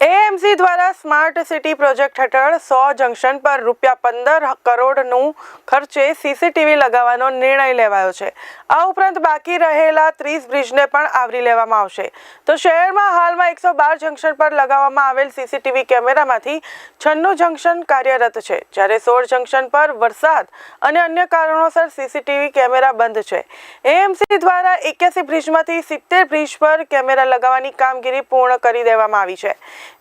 AMC દ્વારા smart city project હેઠળ સો junction પર રૂપિયા પંદર કરોડનું ખર્ચે સીસીટીવી લગાવવાનો નિર્ણય લેવાયો છે. આ ઉપરાંત બાકી રહેલા ત્રીસ બ્રિજને પણ આવરી લેવામાં આવશે. તો શહેરમાં હાલમાં એકસો બાર જંકશન પર લગાવવામાં આવેલ સીસીટીવી કેમેરામાંથી છન્નું જંકશન કાર્યરત છે. જ્યારે સોળ જંકશન પર વરસાદ અને અન્ય કારણોસર સીસીટીવી કેમેરા બંધ છે. એએમસી દ્વારા એક્યાસી બ્રિજમાંથી સિત્તેર બ્રિજ પર કેમેરા લગાવવાની કામગીરી પૂર્ણ કરી દેવામાં આવી છે.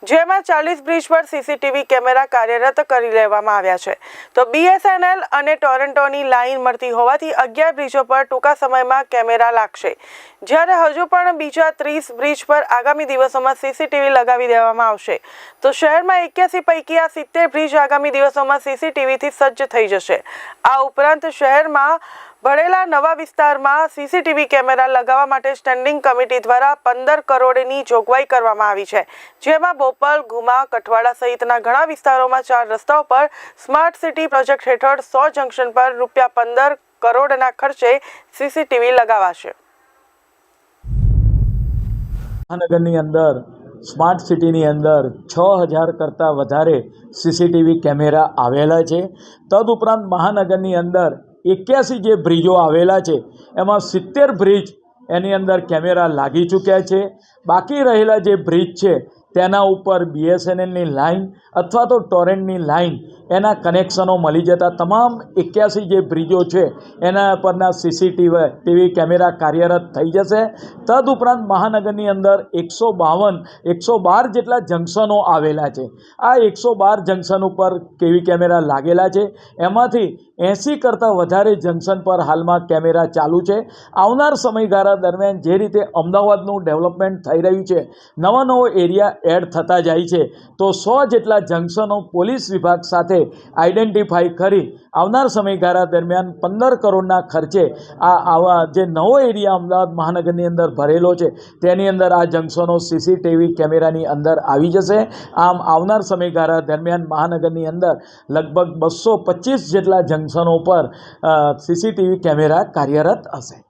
જેમાં ચાલીસ બ્રિજ પર સીસીટીવી કેમેરા કાર્યરત કરી લેવામાં આવ્યા છે. તો બીએસએનએલ અને ટોરન્ટોની લાઇન મળતી હોવાથી અગિયાર બ્રિજો પર ટૂંકા સમયમાં કેમેરા લાગશે. જ્યારે હજુ પણ બીજા ત્રીસ બ્રિજ પર આગામી દિવસોમાં સીસીટીવી લગાવી દેવામાં આવશે. તો શહેરમાં એક્યાસી પૈકી આ સિત્તેર બ્રિજ આગામી દિવસોમાં સીસીટીવીથી સજ્જ થઈ જશે. આ ઉપરાંત શહેરમાં ભળેલા નવા વિસ્તારમાં સીસીટીવી કેમેરા લગાવવા માટે સ્ટેન્ડિંગ કમિટી દ્વારા પંદર કરોડની જોગવાઈ કરવામાં આવી છે. જેમાં બોપલ ગુમા કઠવાડા સહિતના ઘણા વિસ્તારોમાં ચાર રસ્તાઓ પર સ્માર્ટ સિટી પ્રોજેક્ટ હેઠળ સો જંકશન પર રૂપિયા પંદર કરોડના ખર્ચે સીસીટીવી લગાવાશે. મહાનગરની અંદર, સ્માર્ટ સિટીની અંદર છ હજાર કરતાં વધારે સીસીટીવી કેમેરા આવેલા છે. તદુપરાંત મહાનગરની અંદર એક્યાસી જે બ્રિજો આવેલા છે, એમાં સિત્તેર બ્રિજ એની અંદર કેમેરા લાગી ચૂક્યા છે. બાકી રહેલા જે બ્રિજ છે તેના ઉપર બીએસએનએલની લાઇન અથવા તો ટોરેન્ટની લાઇન એના કનેક્શનો મળી જતા તમામ એક્યાસી જે બ્રિજો છે એના પરના સીસીટીવી ટીવી કેમેરા કાર્યરત થઈ જશે. તદઉપરાંત મહાનગરની અંદર એકસો બાવન, એકસો બાર જેટલા જંકશનો આવેલા છે. આ એકસો બાર જંકશન ઉપર કેવી કેમેરા લાગેલા છે. એમાંથી એંસી કરતાં વધારે જંકશન પર હાલમાં કેમેરા ચાલુ છે. આવનાર સમયગાળા દરમિયાન જે રીતે અમદાવાદનું ડેવલપમેન્ટ થઈ રહ્યું છે, નવા નવો એરિયા એડ થતા જાય છે. તો સો જેટલા જંકશનો પોલીસ વિભાગ સાથે આઈડેન્ટિફાઈ કરી આવનાર સમયગાળા દરમિયાન પંદર કરોડના ખર્ચે આ આવા જે નવો એરિયા અમદાવાદ મહાનગરની અંદર ભરેલો છે, તેની અંદર આ જંકશનો સીસીટીવી કેમેરાની અંદર આવી જશે. આમ આવનાર સમયગાળા દરમિયાન મહાનગરની અંદર લગભગ બસો પચીસ જેટલા જંકશનો પર સીસીટીવી કેમેરા કાર્યરત હશે.